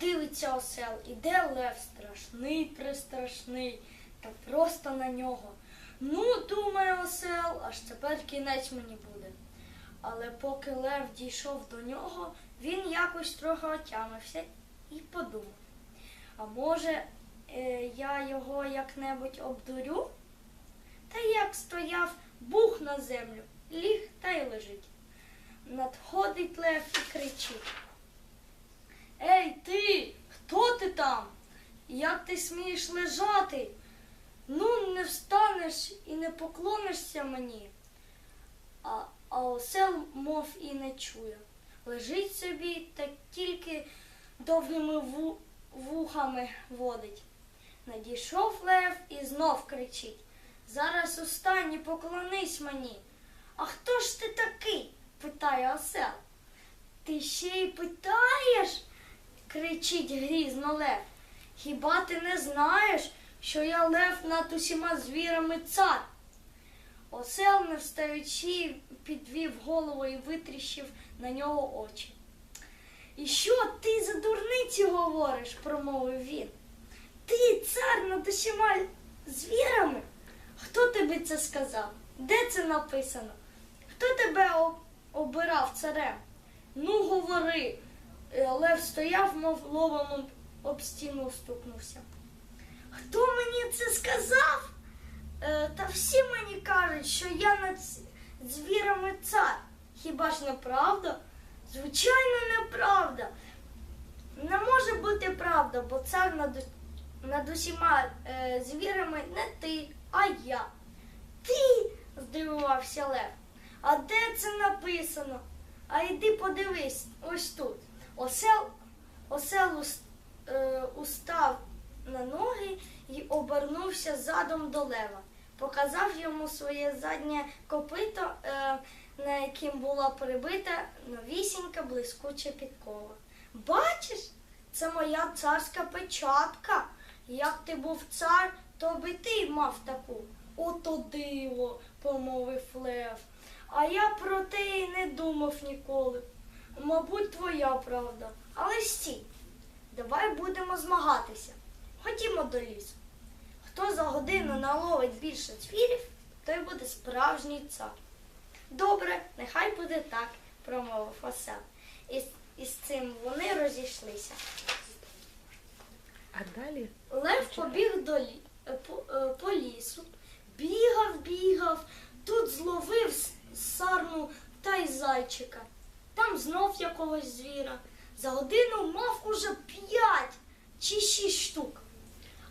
дивиться осел, іде лев страшний, пристрашний, та просто на нього. Ну, думає осел, аж тепер кінець мені буде. Але поки лев дійшов до нього, він якось трохи отямився і подумав. А може, е, я його як-небудь обдурю? Та як стояв, бух на землю, ліг та й лежить. Надходить лев і кричить. Ей ти, хто ти там? Як ти смієш лежати? Ну, не встанеш і не поклонишся мені. А, а осел, мов і не чує. Лежить собі та тільки довгими ву- вухами водить. Надійшов лев і знов кричить. Зараз устань і поклонись мені. А хто ж ти такий? питає осел. Ти ще й питаєш? Кричить грізно лев. Хіба ти не знаєш, що я лев над усіма звірами цар? Осел, не встаючи, підвів голову і витріщив на нього очі. І що ти за дурниці говориш? промовив він. Ти цар над усіма звірами? Хто тобі це сказав? Де це написано? Хто тебе обирав царем? Ну, говори. Е, Лев стояв, мов ловом об стіну стукнувся. Хто мені це сказав? Е, та всі мені кажуть, що я над звірами цар. Хіба ж неправда? Звичайно, неправда. Не може бути правда, бо цар над, над усіма е, звірами не ти, а я. Ти? здивувався Лев. А де це написано? А йди подивись, ось тут. Осел, осел ус- е, устав на ноги і обернувся задом до лева. Показав йому своє заднє копито, е, на яким була прибита новісінька блискуча підкова. Бачиш, це моя царська печатка. Як ти був цар, то би ти мав таку. Ото диво, помовив Лев. А я про те й не думав ніколи. Мабуть, твоя правда. Але стій, давай будемо змагатися. Ходімо до лісу. Хто за годину наловить більше звірів, той буде справжній цар. Добре, нехай буде так, промовив осел. І, з- і з цим вони розійшлися. А далі Лев побіг до лі... е, по, е, по лісу, бігав, бігав, тут зловив сарну та й зайчика. Там знов якогось звіра. За годину мав уже п'ять чи шість штук.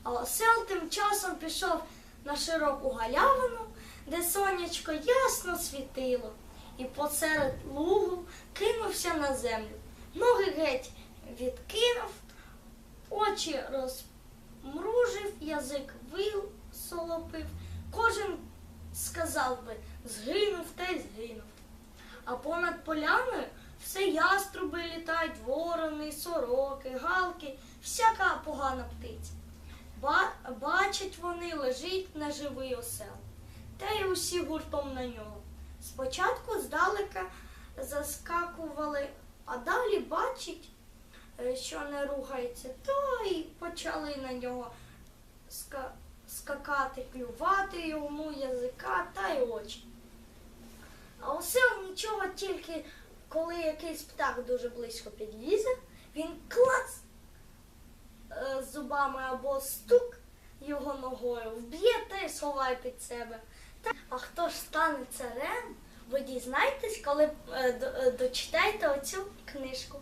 А осел тим часом пішов на широку галявину, де сонячко ясно світило, і посеред лугу кинувся на землю. Ноги геть відкинув, очі розмружив, язик висолопив. Кожен сказав би, згинув та й згинув. А понад поляною все яструби літають, ворони, сороки, галки, всяка погана птиця. Ба- бачать вони лежить неживий осел, та й усі гуртом на нього. Спочатку здалека заскакували, а далі бачать, е, що не рухається, то й почали на нього ска- скакати, клювати йому язика та й очі. А осел нічого тільки коли якийсь птах дуже близько підлізе, він клац зубами або стук його ногою, вб'є та й сховає під себе. А хто ж стане царем, ви дізнаєтесь, коли е, е, дочитаєте оцю книжку.